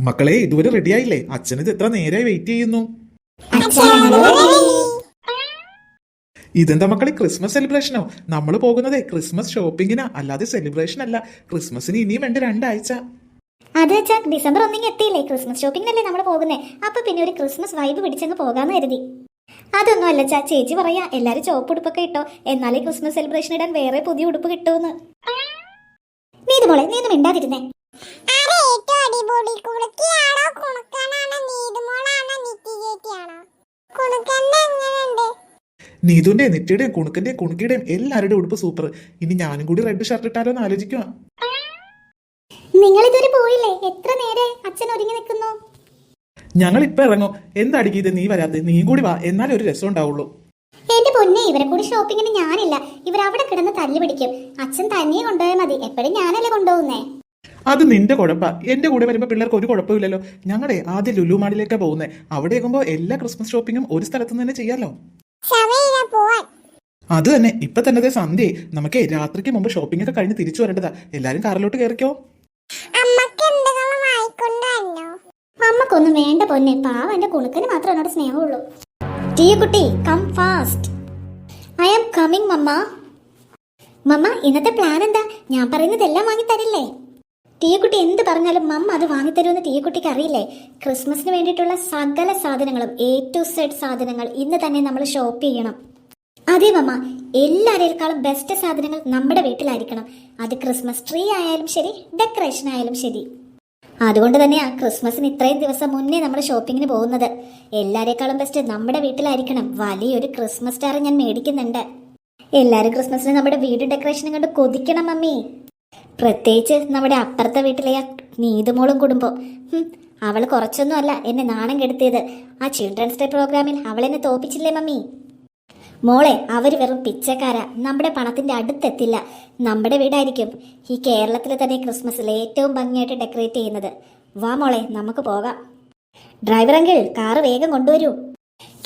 മക്കളെ ഇതുവരെ റെഡിയായില്ലേ അച്ഛൻ ഇത് എത്ര നേരമായി വെയിറ്റ് ചെയ്യുന്നു. ഇതെന്താ മക്കളെ ക്രിസ്മസ് സെലിബ്രേഷനോ നമ്മൾ പോകുന്നത് ക്രിസ്മസ് ഷോപ്പിങ്ങിനാ അല്ലാതെ സെലിബ്രേഷൻ അല്ല. ക്രിസ്മസിന് ഇനിയും വേണ്ട രണ്ടാഴ്ച. അത് ഡിസംബർ ഒന്നിങ്ങ് എത്തിയില്ലേ? ക്രിസ്മസ് ഷോപ്പിങ്ങിനല്ലേ നമ്മൾ പോകുന്നേ? അപ്പൊ പിന്നെ ഒരു ക്രിസ്മസ് വൈബ് പിടിച്ചങ്ങ് പോകാന്ന് കരുതി. അതൊന്നും അല്ല ചാ. ചേച്ചി പറയാ എല്ലാരും ചോപ്പ് ഉടുപ്പൊക്കെ ഇട്ടോ. എന്നാലേ ക്രിസ്മസ് സെലിബ്രേഷൻ ഇടാൻ വേറെ പുതിയ ഉടുപ്പ് കിട്ടുമെന്ന് നീ ഇതുപോലെ നീ ഒന്നും മിണ്ടാതിരുന്നേ. നീതുന്റെ നെറ്റിയുടെയും കുണുക്കിന്റെയും കുണുക്കിയുടെയും എല്ലാവരുടെയും ഉടുപ്പ് സൂപ്പർ ഇനി ഞാനും കൂടി റെഡ് ഷർട്ട് ഇട്ടാലോ എന്ന് ആലോചിക്കുക നിങ്ങൾ ഇതുവരെ പോയില്ലേ? എത്ര നേരെ അച്ഛൻ ഒരുങ്ങി നിൽക്കുന്നു? ഞങ്ങൾ ഇപ്പൊ ഇറങ്ങും. എന്താടിക്ക് ഇത് നീ വരാതെ നീ കൂടി വാ. എന്നാലേ ഒരു രസം ഉണ്ടാവുള്ളൂ. എന്റെ പൊന്നെ ഇവരെ കൂടി ഷോപ്പിങ്ങിന് ഞാനില്ല. ഇവർ അവിടെ കിടന്ന് തല്ലി പിടിക്കും. അച്ഛൻ തനിയെ കൊണ്ടുപോയാൽ മതി. എപ്പോഴും ഞാനല്ലേ കൊണ്ടുപോകുന്നേ? അത് നിന്റെ കുഴപ്പാ. എന്റെ കൂടെ വരുമ്പോ പിള്ളേർക്ക് ഒരു കുഴപ്പമില്ലല്ലോ. ഞങ്ങളുടെ ആദ്യം ലുലുമാടിലേക്കാ പോകുന്നത് അവിടെ ആകുമ്പോൾ എല്ലാ ക്രിസ്മസ് ഷോപ്പിങ്ങും ഒരു സ്ഥലത്ത് നിന്ന് തന്നെ ചെയ്യാലോ. അത് തന്നെ. ഇപ്പൊ തന്നെ ദേ സന്ധ്യയായി നമുക്ക് രാത്രിക്ക് മുമ്പ് ഷോപ്പിംഗ് ഒക്കെ കഴിഞ്ഞ് തിരിച്ചു വരേണ്ടതാ. എല്ലാരും കാറിലോട്ട് കയറിക്കോ അമ്മക്കൊന്നും വേണ്ട പൊന്നെ. പാവ എന്റെ കുണുക്കന് മാത്രം എന്നോട് സ്നേഹമുള്ളൂ. ടീയ കുട്ടി come fast I am coming mamma. Mamma ഇന്നത്തെ പ്ലാൻ എന്താ? ഞാൻ പറയുന്നതെല്ലാം വാങ്ങി തരില്ലേ ടീയക്കുട്ടി എന്ത് പറഞ്ഞാലും മമ്മ അത് വാങ്ങിത്തരുമെന്ന് തീയക്കുട്ടിക്ക് അറിയില്ലേ? ക്രിസ്മസിന് വേണ്ടിയിട്ടുള്ള സകല സാധനങ്ങളും എ ടു സെഡ് സാധനങ്ങൾ ഇന്ന് തന്നെ നമ്മൾ ഷോപ്പ് ചെയ്യണം. അതെ മമ്മ എല്ലാരേക്കാളും ബെസ്റ്റ് സാധനങ്ങൾ നമ്മുടെ വീട്ടിലായിരിക്കണം. അത് ക്രിസ്മസ് ട്രീ ആയാലും ശരി ഡെക്കറേഷൻ ആയാലും ശരി. അതുകൊണ്ട് തന്നെയാ ക്രിസ്മസിന് ഇത്രയും ദിവസം മുന്നേ നമ്മൾ ഷോപ്പിങ്ങിന് പോകുന്നത്. എല്ലാരേക്കാളും ബെസ്റ്റ് നമ്മുടെ വീട്ടിലായിരിക്കണം. വലിയൊരു ക്രിസ്മസ് സ്റ്റാർ ഞാൻ മേടിക്കുന്നുണ്ട്. എല്ലാരും ക്രിസ്മസിന് നമ്മുടെ വീട് ഡെക്കറേഷനും കണ്ട് കൊതിക്കണം മമ്മി. പ്രത്യേകിച്ച് നമ്മുടെ അപ്പുറത്തെ വീട്ടിലെ ആ നീതുമോളും കുടുംബം അവൾ കുറച്ചൊന്നും അല്ല എന്നെ നാണം കെടുത്തിയത്. ആ ചിൽഡ്രൻസ് ഡേ പ്രോഗ്രാമിൽ അവളെന്നെ തോപ്പിച്ചില്ലേ മമ്മി? മോളെ അവർ വെറും പിച്ചക്കാരാ. നമ്മുടെ പണത്തിന്റെ അടുത്തെത്തില്ല. നമ്മുടെ വീടായിരിക്കും ഈ കേരളത്തിലെ തന്നെ ക്രിസ്മസിൽ ഏറ്റവും ഭംഗിയായിട്ട് ഡെക്കറേറ്റ് ചെയ്യുന്നത്. വാ മോളെ നമുക്ക് പോകാം. ഡ്രൈവർ അങ്കിൾ കാറ് വേഗം കൊണ്ടുവരൂ.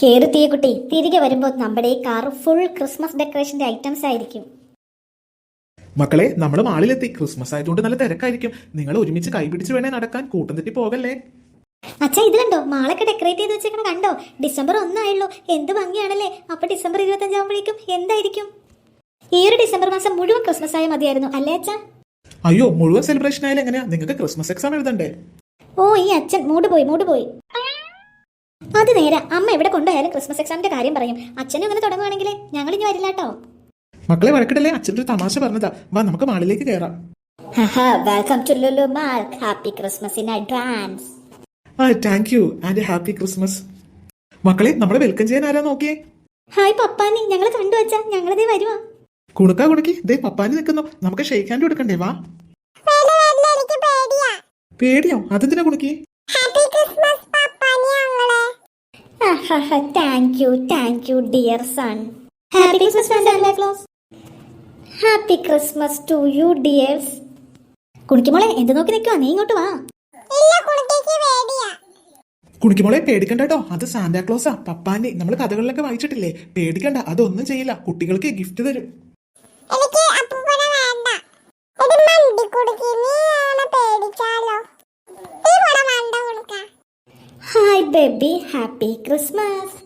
കേറി തീയ കുട്ടി തിരികെ വരുമ്പോൾ നമ്മുടെ ഈ കാർ ഫുൾ ക്രിസ്മസ് ഡെക്കറേഷന്റെ ഐറ്റംസ് ആയിരിക്കും. മക്കളെ നമ്മൾ മാളിലെത്തി ക്രിസ്മസ് ആയതുകൊണ്ട് നല്ല തിരക്കായിരിക്കും. നിങ്ങൾ ഒരുമിച്ച് കൈപിടിച്ച് വേണേ നടക്കാൻ. കൂട്ടം തെറ്റി പോകല്ലേ? അച്ഛാ ഇത് കണ്ടോ? മാളൊക്കെ ഡെക്കറേറ്റ് ചെയ്ത് വെച്ചേക്കണ കണ്ടോ? ഡിസംബർ ഒന്നായുള്ളൂ എന്ത് ഭംഗിയാണല്ലേ? അപ്പൊ ഡിസംബർ ഇരുപത്തഞ്ചാകുമ്പോഴേക്കും എന്തായിരിക്കും? ഈ ഒരു ഡിസംബർ മാസം മുഴുവൻ ക്രിസ്മസ് ആയ മതിയായിരുന്നു അല്ലേ അച്ഛാ? അയ്യോ മുഴുവൻ സെലിബ്രേഷൻ ആയാലും എങ്ങനെയാ? നിങ്ങൾക്ക് ക്രിസ്മസ് എക്സാം എഴുതണ്ടേ? ഓ ഈ അച്ഛൻ മൂട് പോയി മൂട് പോയി. അത് നേരെ അമ്മ എവിടെ കൊണ്ടുപോയാലും ക്രിസ്മസ് എക്സാമിന്റെ കാര്യം പറയും. അച്ഛനും അങ്ങനെ തുടങ്ങുവാണെങ്കിൽ ഞങ്ങൾ ഇനി വരില്ല കേട്ടോ മക്കളെ വഴക്കിടല്ലേ അച്ഛന്റെ ഒരു തമാശ പറഞ്ഞതാ. വാ നമുക്ക് മാളിലേക്ക് കയറാം welcome to Lulu mall happy Christmas in advance ആ thank you and happy Christmas. മക്കളെ നമ്മളെ വെൽക്കം ചെയ്യാൻ ആരാ നോക്കിയേ? ഹായ് പപ്പാനി. ഞങ്ങൾ കണ്ടു വച്ചാ ദേ വരുവാ. കുണുക്കാ കുണുക്കി. ദേ പപ്പാനി നിൽക്കുന്നു നമുക്ക് ഷെയ്ക്ക് ഹാൻഡ് കൊടുക്കണ്ടേ? വാ. പേടിയാ. അതെന്തിനാ കുണുക്കി? ഹാപ്പി ക്രിസ്മസ് പപ്പാനി അങ്ങളെ thank you thank you dear son happy Christmas happy Christmas to you dears കുണിക്കുമോളെ എന്ത് നോക്കി നിൽക്കുക നീ ഇങ്ങോട്ട് വാ. കുണിക്കുമോളെ പേടിക്കണ്ട കേട്ടോ അത് സാന്താക്ലോസാ പപ്പാന്റെ നമ്മൾ കഥകളിലൊക്കെ വായിച്ചിട്ടില്ലേ? പേടിക്കണ്ട അതൊന്നും ചെയ്യില്ല. കുട്ടികൾക്ക് ഗിഫ്റ്റ് തരും. എനിക്ക് അപ്പൂപ്പനെ വേണ്ട. ഒരു മണ്ടി കുടുക്കി നീ അവനെ പേടിച്ചാലോ? നീ വേണ്ട കുടുക്ക. Hi baby happy Christmas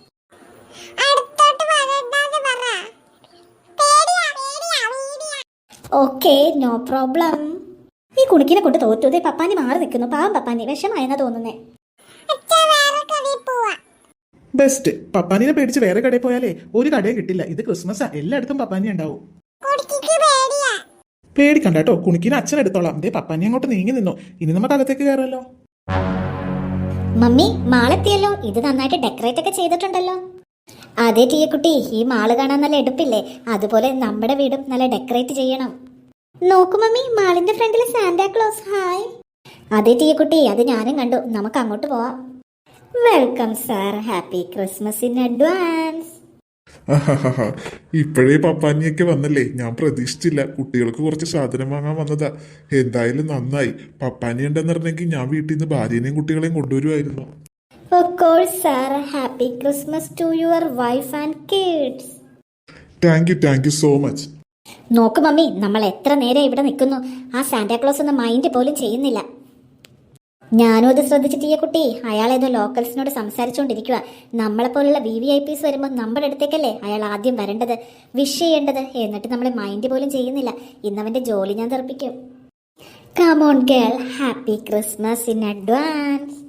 okay no problem. ഈ കുണുക്കിനെ കൊണ്ട് തോറ്റു ദേ പപ്പാനി മാറി നിൽക്കുന്നു. പാവം പപ്പാനി വിഷമായെന്നാ തോന്നുന്നേ. അച്ഛ വേറെ കടയിൽ പോവാ. ബെസ്റ്റ്. പപ്പാനിനെ പേടിച്ച് വേറെ കടയിൽ പോയാലേ ഒരു കടയും കിട്ടില്ല. ഇത് ക്രിസ്മസാ. എല്ലായിടത്തും പപ്പാനി ഉണ്ടാവും. പേടിക്കണ്ട കേട്ടോ. കുണിക്കിന് അച്ഛൻ എടുത്തോളാം. ദേ പപ്പാനി അങ്ങോട്ട് നീങ്ങി നിന്നു. ഇനി നമുക്ക് അകത്തേക്ക് കയറല്ലോ മമ്മി മാളെത്തിയല്ലോ. ഇത് നന്നായിട്ട് ഡെക്കറേറ്റ് ഒക്കെ ചെയ്തിട്ടുണ്ടല്ലോ. അതെ കുട്ടി ഈ മാൾ കാണാൻ നല്ല എടുപ്പില്ലേ? അതുപോലെ നമ്മുടെ വീടും നല്ല ഡെക്കറേറ്റ് ചെയ്യണം. നോക്കു മമ്മി മാളിന്റെ ഫ്രണ്ടിൽ സാന്റാ ക്ലോസ് ഹായ് അതെ തീയക്കുട്ടി അത് ഞാനും കണ്ടു. നമുക്ക് അങ്ങോട്ട് പോവാം. Welcome sir happy Christmas in advance ഇപ്പോഴേ പപ്പാനിയൊക്കെ വന്നല്ലേ? ഞാൻ പ്രതീക്ഷിച്ചില്ല. കുട്ടികൾക്ക് കുറച്ച് സാധനം വാങ്ങാൻ വന്നതാ. എന്തായാലും നന്നായി. പപ്പാനി ഉണ്ടെന്നിരുന്നെങ്കിൽ ഞാൻ വീട്ടിൽ നിന്ന് ഭാര്യനെയും കുട്ടികളെയും കൊണ്ടുവരുമായിരുന്നു. Sir happy Christmas to your wife and kids thank you thank you so much നോക്ക് മമ്മി നമ്മൾ എത്ര നേരം ഇവിടെ നിൽക്കുന്നു. ആ സാന്റാക്ലോസ് ഒന്നും മൈൻഡ് പോലും ചെയ്യുന്നില്ല. ഞാനും അത് ശ്രദ്ധിച്ചിട്ടിയ കുട്ടി. അയാൾ ഏതോ ലോക്കൽസിനോട് സംസാരിച്ചുകൊണ്ടിരിക്കുക നമ്മളെപ്പോലുള്ള വി വി ഐ പീസ് വരുമ്പോൾ നമ്മുടെ അടുത്തേക്കല്ലേ അയാൾ ആദ്യം വരേണ്ടത്? വിഷ് ചെയ്യേണ്ടത്? എന്നിട്ട് നമ്മളെ മൈൻഡ് പോലും ചെയ്യുന്നില്ല. ഇന്നവന്റെ ജോലി ഞാൻ തെറിപ്പിക്കും. Come on girl happy Christmas in advance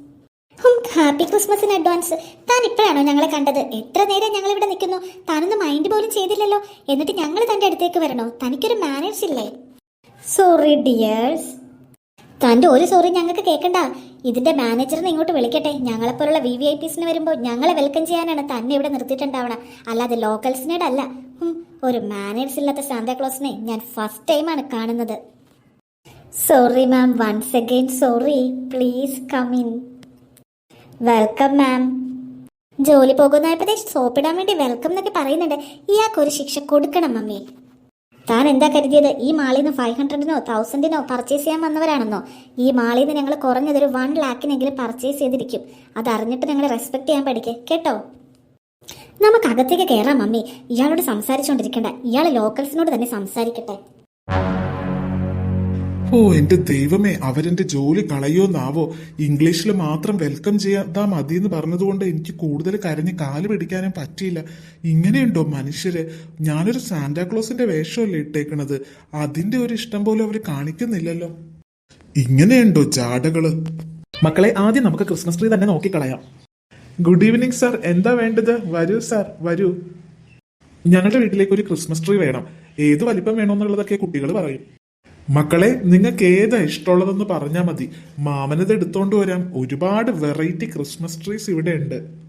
happy in advance. താൻ ഇപ്പോഴാണോ ഞങ്ങളെ കണ്ടത്? എത്ര നേരം ഞങ്ങൾ ഇവിടെ നിൽക്കുന്നു? താനൊന്ന് മൈൻഡ് പോലും ചെയ്തില്ലല്ലോ. എന്നിട്ട് ഞങ്ങൾ തന്റെ അടുത്തേക്ക് വരണോ? തനിക്കൊരു മാനേഴ്സ് ഇല്ലേ? സോറി ഡിയേഴ്സ് തന്റെ ഒരു സോറി ഞങ്ങൾക്ക് കേൾക്കണ്ട ഇതിന്റെ മാനേജറിനെ ഇങ്ങോട്ട് വിളിക്കട്ടെ. ഞങ്ങളെപ്പോലുള്ള വി വി ഐ പീസിന് വരുമ്പോൾ ഞങ്ങളെ വെൽക്കം ചെയ്യാനാണ് തന്നെ ഇവിടെ നിർത്തിയിട്ടുണ്ടാവണം അല്ലാതെ ലോക്കൽസിനോട് അല്ല ഒരു മാനേഴ്സ് ഇല്ലാത്ത സാന്താക്ലോസിനെ ഞാൻ ഫസ്റ്റ് ടൈമാണ് കാണുന്നത്. Sorry ma'am once again sorry please come in welcome ma'am ജോലി പോകുന്നതായപ്പോഴേ സോപ്പിടാൻ വേണ്ടി വെൽക്കം എന്നൊക്കെ പറയുന്നുണ്ട്. ഇയാൾക്കൊരു ശിക്ഷ കൊടുക്കണം മമ്മി. താൻ എന്താ കരുതിയത്? ഈ മാളിൽ നിന്ന് ഫൈവ് ഹൺഡ്രഡിനോ തൗസൻഡിനോ പർച്ചേസ് ചെയ്യാൻ വന്നവരാണെന്നോ? ഈ മാളിൽ നിന്ന് ഞങ്ങൾ കുറഞ്ഞതൊരു വൺ ലാക്കിനെങ്കിലും പർച്ചേസ് ചെയ്തിരിക്കും. അതറിഞ്ഞിട്ട് ഞങ്ങൾ റെസ്പെക്ട് ചെയ്യാൻ പഠിക്കേ കേട്ടോ? നമുക്ക് അകത്തേക്ക് കയറാം മമ്മി. ഇയാളോട് സംസാരിച്ചുകൊണ്ടിരിക്കണ്ട ഇയാൾ ലോക്കൽസിനോട് തന്നെ സംസാരിക്കട്ടെ. ഓ എന്റെ ദൈവമേ അവരെന്റെ ജോലി കളയോന്നാവോ ഇംഗ്ലീഷിൽ മാത്രം വെൽക്കം ചെയ്യാതാ മതി എന്ന് പറഞ്ഞതുകൊണ്ട് എനിക്ക് കൂടുതൽ കരഞ്ഞ് കാൽ പിടിക്കാനും പറ്റിയില്ല. ഇങ്ങനെയുണ്ടോ മനുഷ്യര്? ഞാനൊരു സാന്റാക്ലോസിന്റെ വേഷമല്ലേ ഇട്ടേക്കണത്? അതിന്റെ ഒരു ഇഷ്ടം പോലും അവർ കാണിക്കുന്നില്ലല്ലോ. ഇങ്ങനെയുണ്ടോ ജാടകൾ? മക്കളെ ആദ്യം നമുക്ക് ക്രിസ്മസ് ട്രീ തന്നെ നോക്കിക്കളയാം. ഗുഡ് ഈവനിങ് സാർ എന്താ വേണ്ടത്? വരൂ സാർ വരൂ. ഞങ്ങളുടെ വീട്ടിലേക്ക് ഒരു ക്രിസ്മസ് ട്രീ വേണം. ഏത് വലിപ്പം വേണമെന്നുള്ളതൊക്കെ കുട്ടികൾ പറയും. മക്കളെ നിങ്ങൾക്ക് ഏതാ ഇഷ്ടമുള്ളതെന്ന് പറഞ്ഞാൽ മതി. മാമനത് എടുത്തോണ്ട് വരാം. ഒരുപാട് വെറൈറ്റി ക്രിസ്മസ് ട്രീസ് ഇവിടെ ഉണ്ട്.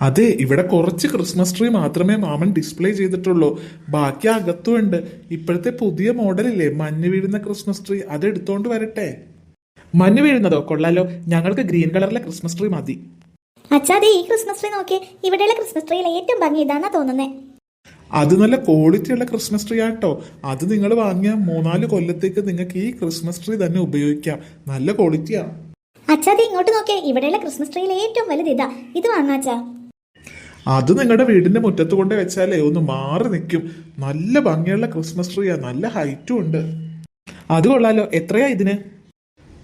അതെ ഇവിടെ കുറച്ച് ക്രിസ്മസ് ട്രീ മാത്രമേ മാമൻ ഡിസ്പ്ലേ ചെയ്തിട്ടുള്ളൂ. ബാക്കി അകത്തും ഉണ്ട് ഇപ്പോഴത്തെ പുതിയ മോഡലില്ലേ മഞ്ഞ് വീഴുന്ന ക്രിസ്മസ് ട്രീ. അത് എടുത്തോണ്ട് വരട്ടെ. മഞ്ഞ് വീഴുന്നതോ? കൊള്ളാലോ. ഞങ്ങൾക്ക് ഗ്രീൻ കളറിലെ ക്രിസ്മസ് ട്രീ മതി. അച്ഛാ ഈ ക്രിസ്മസ് ട്രീ നോക്കിയേ. ഇവിടെയുള്ള ക്രിസ്മസ് ട്രീയിൽ ഏറ്റവും ഭംഗി ഇതാണെന്നാ തോന്നുന്നേ. അത് നല്ല ക്വാളിറ്റി ഉള്ള ക്രിസ്മസ് ട്രീ ആട്ടോ. അത് നിങ്ങൾ വാങ്ങിയ മൂന്നാൽ കൊല്ലത്തേക്ക് നിങ്ങൾക്ക് ഈ ക്രിസ്മസ് ട്രീ തന്നെ ഉപയോഗിക്കാം. നല്ല ക്വാളിറ്റിയാ അച്ഛാ ദേ ഇങ്ങോട്ട് നോക്കിയാൽ ഇവിടെയുള്ള ക്രിസ്മസ് ട്രീയിൽ ഏറ്റവും വലുത് ഇതാ. ഇത് വാങ്ങാച്ചാ അത് നിങ്ങളുടെ വീടിന്റെ മുറ്റത്ത് കൊണ്ട് വെച്ചാലേ ഒന്ന് മാറി നിൽക്കും. നല്ല ഭംഗിയുള്ള ക്രിസ്മസ് ട്രീയാ നല്ല ഹൈറ്റും ഉണ്ട്. അത് കൊള്ളാലോ. എത്രയാ ഇതിന്?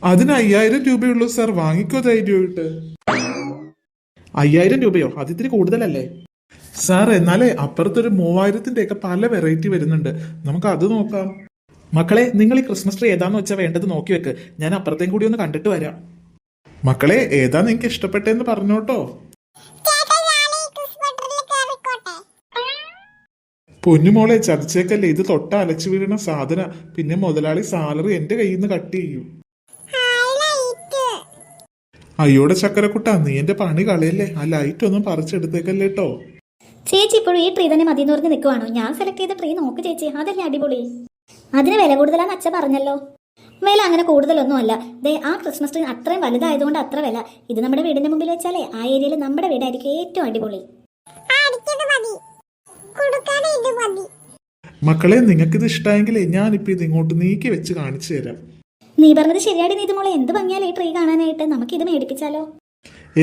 അതിന് അയ്യായിരം രൂപയുള്ളൂ സാർ വാങ്ങിക്കോ ധൈര്യമായിട്ട്. അയ്യായിരം രൂപയോ? അത് ഇത്തിരി കൂടുതലല്ലേ? സാർ എന്നാലേ അപ്പുറത്തൊരു മൂവായിരത്തിന്റെ ഒക്കെ പല വെറൈറ്റി വരുന്നുണ്ട്. നമുക്ക് അത് നോക്കാം. മക്കളെ നിങ്ങൾ ഈ ക്രിസ്മസ് ട്രീ ഏതാന്ന് വെച്ചാൽ വേണ്ടത് നോക്കി വെക്ക്. ഞാൻ അപ്പുറത്തേം കൂടി ഒന്ന് കണ്ടിട്ട് വരാം. മക്കളെ ഏതാ നിങ്ങൾക്ക് ഇഷ്ടപ്പെട്ടെന്ന് പറഞ്ഞോട്ടോ. പൊന്നുമോളെ ചതിച്ചേക്കല്ലേ ഇത് തൊട്ട അലച്ചു വീഴുന്ന സാധന. പിന്നെ മുതലാളി സാലറി എന്റെ കയ്യിൽ നിന്ന് കട്ട് ചെയ്യും. അയ്യോടെ ചക്കരക്കുട്ട നീ എന്റെ പണി കളയല്ലേ? ആ ലൈറ്റ് ഒന്നും പറിച്ചെടുത്തേക്കല്ലേ കേട്ടോ ചേച്ചി ഇപ്പോഴും ഈ ട്രീ തന്നെ മതി എന്ന് പറഞ്ഞ് നിൽക്കുവാണോ ഞാൻ സെലക്ട് ചെയ്ത ട്രീ നോക്ക് ചേച്ചി. അതല്ലേ അടിപൊളി. അതിന് വില കൂടുതലാന്ന് അച്ഛൻ പറഞ്ഞല്ലോ. വില അങ്ങനെ കൂടുതലൊന്നും അല്ല. ദേ ആ ക്രിസ്മസ് ട്രീ അത്രയും വലുതായതുകൊണ്ട് അത്ര വില. ഇത് നമ്മുടെ വീടിന്റെ മുമ്പിൽ വെച്ചാലേ ആ ഏരിയയിൽ നമ്മുടെ വീടായിരിക്കും ഏറ്റവും അടിപൊളി. മക്കളെ നിങ്ങൾക്ക് ഇത് ഇഷ്ടമായെങ്കിൽ ഞാനിപ്പോ ഇത് ഇങ്ങോട്ട് നീക്കി വെച്ച് കാണിച്ചു തരാം. നീ പറഞ്ഞത് ശരിയാടി നീ ഇത് മോളെ എന്ത് ഭംഗിയാലേ ഈ ട്രീ കാണാനായിട്ട്. നമുക്ക് ഇത് മേടിപ്പിച്ചാലോ?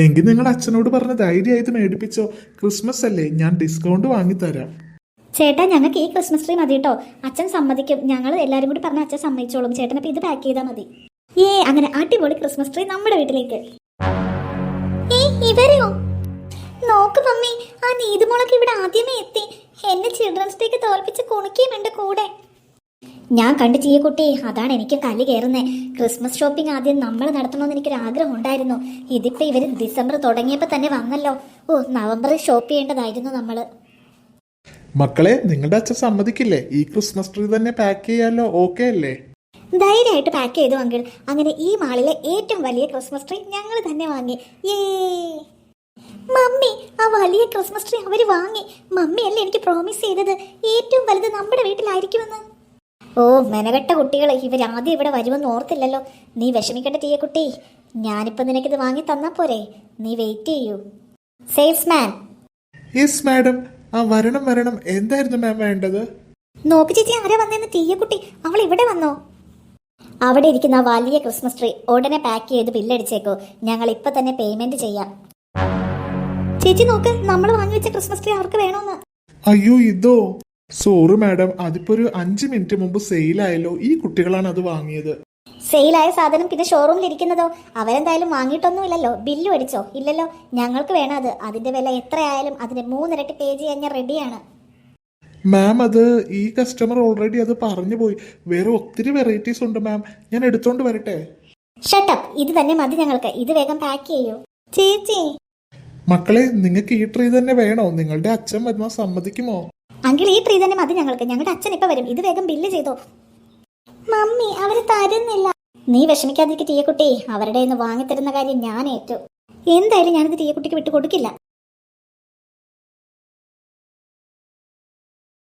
എങ്കിൽ നിങ്ങൾ അച്ഛനോട് പറഞ്ഞ ധൈര്യമായിട്ട് മേടിപ്പിച്ചോ. ക്രിസ്മസ് അല്ലേ? ഞാൻ ഡിസ്കൗണ്ട് വാങ്ങിത്തരാം. ചേട്ടാ ഞങ്ങൾക്ക് ഈ ക്രിസ്മസ് ട്രീ മതി കേട്ടോ അച്ഛൻ സമ്മതിക്കും. ഞങ്ങൾ എല്ലാവരും കൂടി പറഞ്ഞ അച്ഛൻ സമ്മതിച്ചോളും. ചേട്ടൻ ചേട്ടനപ്പം ഇത് പാക്ക് ചെയ്താൽ മതി. ഏ അങ്ങനെ അടിപൊളി ക്രിസ്മസ് ട്രീ നമ്മുടെ വീട്ടിലേക്ക്. ഇവരെയോ നോക്ക് മമ്മി ആ നീതുമോളൊക്കെ ഇവിടെ ആദ്യമേ എത്തി. എന്നെ ചിൽഡ്രൻസ് ഡേക്ക് തോൽപ്പിച്ച് കുണിക്കുകയും ഉണ്ട് കൂടെ. ഞാൻ കണ്ടു ചെയ്യ കുട്ടി അതാണ് എനിക്ക് കല്ല് കയറുന്നേ ക്രിസ്മസ് ഷോപ്പിംഗ് ആദ്യം നമ്മൾ നടത്തണമെന്ന് എനിക്കൊരു ആഗ്രഹം ഉണ്ടായിരുന്നു ഇതിപ്പോൾ ഇവർ ഡിസംബർ തുടങ്ങിയപ്പോൾ തന്നെ വന്നല്ലോ. ഓ നവംബറിൽ ഷോപ്പ് ചെയ്യേണ്ടതായിരുന്നു നമ്മൾ മക്കളെ നിങ്ങളുടെ അച്ഛൻ സമ്മതിക്കില്ലേ? ഈ ക്രിസ്മസ് ട്രീ തന്നെ പാക്ക് ചെയ്യാലോ? ഓക്കെ അല്ലേ? ധൈര്യമായിട്ട് പാക്ക് ചെയ്തു അങ്കിൾ. അങ്ങനെ ഈ മാളിലെ ഏറ്റവും വലിയ ക്രിസ്മസ് ട്രീ ഞങ്ങൾ തന്നെ വാങ്ങി. ഏ മമ്മി ആ വലിയ ക്രിസ്മസ് ട്രീ അവർ വാങ്ങി. മമ്മി അല്ലേ എനിക്ക് പ്രോമിസ് ചെയ്തത്? ഏറ്റവും വലുത് നമ്മുടെ വീട്ടിലായിരിക്കുമെന്ന്. ഓ മെനകെട്ട കുട്ടികൾ ഇവർ ആദ്യം ഇവിടെ വരുമെന്ന് ഓർത്തില്ലല്ലോ. നീ വിഷമിക്കേണ്ട തീയ കുട്ടി ഞാനിപ്പോ നിനക്കിത് വാങ്ങി തന്നാ പോരെ. നീ വെയിറ്റ് ചെയ്യൂ. സെയിൽസ്മാൻ യെസ് മാഡം ആ വരണം വരണം. എന്തായിരുന്നു മാം വേണ്ടത്? നോക്ക് ചേച്ചി ആരാ വന്നേന്ന്? കുട്ടി അവൾ ഇവിടെ വന്നോ? അവിടെ ഇരിക്കുന്ന ആ വലിയ ക്രിസ്മസ് ട്രീ ഉടനെ പാക്ക് ചെയ്ത് ബില്ലടിച്ചേക്കോ ഞങ്ങൾ ഇപ്പൊ തന്നെ പേയ്മെന്റ് ചെയ്യാം. ചേച്ചി നോക്ക്. നമ്മൾ വാങ്ങി വെച്ച ക്രിസ്മസ് ട്രീ അവർക്ക് വേണോന്ന്. അയ്യോ ഇതോ? സോറി മാഡം അതിപ്പോ ഒരു അഞ്ച് മിനിറ്റ് മുമ്പ് സെയിലായല്ലോ. ഈ കുട്ടികളാണ് അത് വാങ്ങിയത്. സെയിലായ സാധനം പിന്നെ ഷോറൂമിൽ ഇരിക്കുന്നതോ അവരെന്തായാലും വാങ്ങിയിട്ടൊന്നുമില്ലല്ലോ. ബില്ല് അടിച്ചോ ഇല്ലല്ലോ. ഞങ്ങൾക്ക് വേണം അത്. അതിന്റെ വില എത്രയായാലും അതിന്റെ മൂന്നിരട്ടി പേജ് ചെയ്യാൻ ഞാൻ റെഡിയാണ്. മാം അത് ഈ കസ്റ്റമർ ഓൾറെഡി അത് പറഞ്ഞു പോയി. വേറെ ഒത്തിരി വെറൈറ്റീസ് ഉണ്ട് മാം. ഞാൻ എടുത്തോണ്ട് വരട്ടെ? ഷട്ടപ്പ് ഇത് തന്നെ മതി ഞങ്ങൾക്ക്. ഇത് വേഗം പാക്ക് ചെയ്യൂ. ചേച്ചി. മക്കളെ നിങ്ങൾക്ക് ഈ ട്രീ തന്നെ വേണോ? നിങ്ങളുടെ അച്ഛൻ വരുന്ന സമ്മതിക്കുമോ? അങ്കിൾ ഈ ട്രീ തന്നെ മതി ഞങ്ങൾക്ക്. ഞങ്ങളുടെ അച്ഛൻ ഇപ്പൊ വരും. ഇത് വേഗം ബില്ല് ചെയ്തോ. മമ്മി അവർ തരുന്നില്ല. നീ വിഷമിക്കാതിരിക്കും തീയക്കുട്ടി. അവരുടെ നിന്ന് വാങ്ങിത്തരുന്ന കാര്യം ഞാൻ ഏറ്റു. എന്തായാലും ഞാനിത് തീയക്കുട്ടിക്ക് വിട്ടു കൊടുക്കില്ല